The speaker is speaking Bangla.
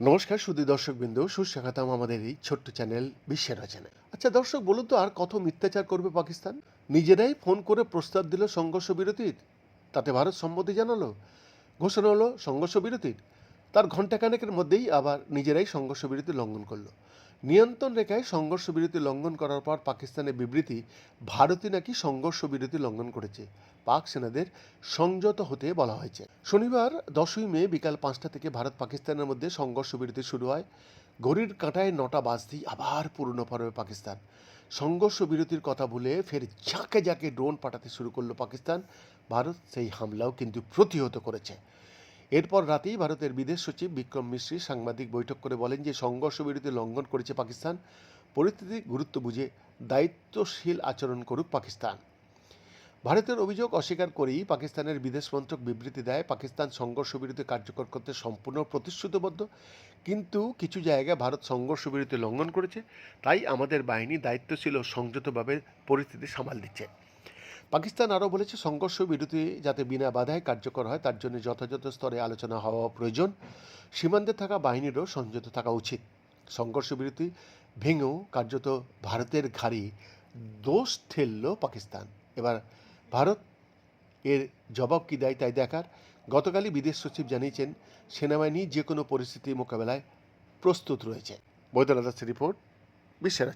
নমস্কার সুদী দর্শক বিন্দু সুস্বাগতম আমাদের এই ছোট্ট চ্যানেল বিশ্বের রচনা আচ্ছা দর্শক, বলুন তো, আর কত মিথ্যাচার করবে পাকিস্তান? নিজেরাই ফোন করে প্রস্তাব দিল সংঘর্ষ বিরতির। তাতে ভারত সম্মতি জানালো, ঘোষণা হলো সংঘর্ষ বিরতির। তার ঘণ্টাখানেকের মধ্যেই আবার নিজেরাই সংঘর্ষ বিরতি লঙ্ঘন করল। নিয়ন্ত্রণ রেখায় সংঘর্ষ বিরতি লঙ্ঘন করার পর পাকিস্তানের বিবৃতি, ভারতই নাকি সংঘর্ষ বিরতি লঙ্ঘন করেছে। পাক সেনাদের সংযত হতে বলা হয়েছে। শনিবার দশই মে বিকাল পাঁচটা থেকে ভারত পাকিস্তানের মধ্যে সংঘর্ষ বিরতি শুরু হয়। ঘড়ির কাঁটায় নটা বাজতেই আবার পুরনো পর্বে পাকিস্তান। সংঘর্ষ বিরতির কথা বলে ফের ঝাঁকে ঝাঁকে ড্রোন পাঠাতে শুরু করল পাকিস্তান। ভারত সেই হামলাও কিন্তু প্রতিহত করেছে। এরপর রাতেই ভারতের বিদেশ সচিব বিক্রম মিশ্রি সাংবাদিক বৈঠক করে বলেন যে সংঘর্ষ বিরতি লঙ্ঘন করেছে পাকিস্তান। পরিস্থিতি গুরুত্ব বুঝে দায়িত্বশীল আচরণ করুক পাকিস্তান। ভারতের অভিযোগ অস্বীকার করেই পাকিস্তানের বিদেশ মন্ত্রক বিবৃতি দেয়, পাকিস্তান সংঘর্ষ বিরতি কার্যকর করতে সম্পূর্ণ প্রতিশ্রুতিবদ্ধ। কিন্তু কিছু জায়গায় ভারত সংঘর্ষ বিরতি লঙ্ঘন করেছে, তাই আমাদের বাহিনী দায়িত্বশীল ও সংযতভাবে পরিস্থিতি সামাল দিচ্ছে। পাকিস্তান আরও বলেছে, সংঘর্ষ বিরতি যাতে বিনা বাধায় কার্যকর হয়, তার জন্য যথাযথ স্তরে আলোচনা হওয়া প্রয়োজন। সীমান্তে থাকা বাহিনীরও সংযত থাকা উচিত। সংঘর্ষ বিরতি ভেঙেও কার্যত ভারতের ঘাড়ি দোষ ঠেলল পাকিস্তান। এবার ভারত এর জবাব কী দেয় তাই দেখার। গতকালই বিদেশ সচিব জানিয়েছেন, সেনাবাহিনী যে কোনো পরিস্থিতি মোকাবেলায় প্রস্তুত রয়েছে। বৈদ্যনাথ রিপোর্ট, বিশ্বের